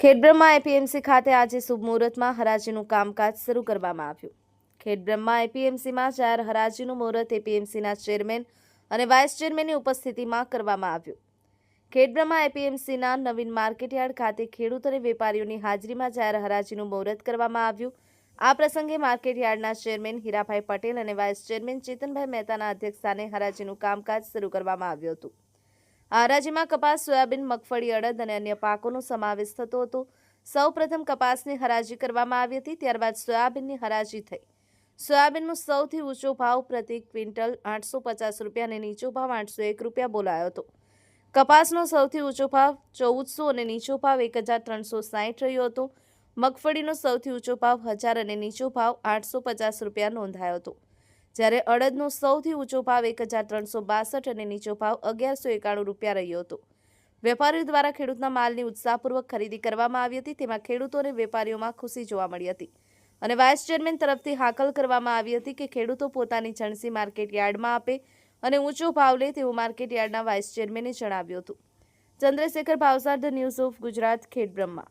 Khedbrahma APMC ખાતે આજે શુભ મુહૂર્તમાં હરાજીનું કામકાજ શરૂ કરવામાં આવ્યું. ખેડબ્રહ્મા એપીએમસીમાં જાહેર હરાજીનું મુહૂર્ત એપીએમસીના ચેરમેન અને વાઇસ ચેરમેનની ઉપસ્થિતિમાં કરવામાં આવ્યું. ખેડબ્રહ્મા એપીએમસીના નવીન માર્કેટયાર્ડ ખાતે ખેડૂત અને વેપારીઓની હાજરીમાં જાહેર હરાજીનું મુહૂર્ત કરવામાં આવ્યું. આ પ્રસંગે માર્કેટયાર્ડના ચેરમેન હીરાભાઈ પટેલ અને વાઇસ ચેરમેન ચેતનભાઈ મહેતાના અધ્યક્ષસ્થાને હરાજીનું કામકાજ શરૂ કરવામાં આવ્યું હતું. હરાજીમાં કપાસ, સોયાબીન, મગફળી, અડદ અને અન્ય પાકોનો સમાવેશ થતો હતો. સૌ પ્રથમ કપાસની હરાજી કરવામાં આવી હતી, ત્યારબાદ સોયાબીનની હરાજી થઈ. સોયાબીનનો સૌથી ઊંચો ભાવ પ્રતિ ક્વિન્ટલ આઠસો પચાસ રૂપિયા અને નીચો ભાવ આઠસો એક રૂપિયા બોલાયો હતો. કપાસનો સૌથી ઊંચો ભાવ ચૌદસો અને નીચો ભાવ એક હજાર ત્રણસો સાહીઠ રહ્યો હતો. મગફળીનો સૌથી ઊંચો ભાવ હજાર અને નીચો ભાવ આઠસો પચાસ રૂપિયા નોંધાયો હતો. જ્યારે અડદનો સૌથી ઊંચો ભાવ એક હજાર ત્રણસો બાસઠ અને નીચો ભાવ અગિયારસો એકાણું રૂપિયા રહ્યો હતો. વેપારીઓ દ્વારા ખેડૂતના માલની ઉત્સાહપૂર્વક ખરીદી કરવામાં આવી હતી, તેમાં ખેડૂતો અને વેપારીઓમાં ખુશી જોવા મળી હતી. અને વાઇસ ચેરમેન તરફથી હાકલ કરવામાં આવી હતી કે ખેડૂતો પોતાની ચણસી માર્કેટ યાર્ડમાં આપે અને ઊંચો ભાવ લે તેવું માર્કેટ યાર્ડના વાઇસ ચેરમેને જણાવ્યું હતું. Chandrashekhar Bhavsar, the news of Gujarat, Khedbrahma.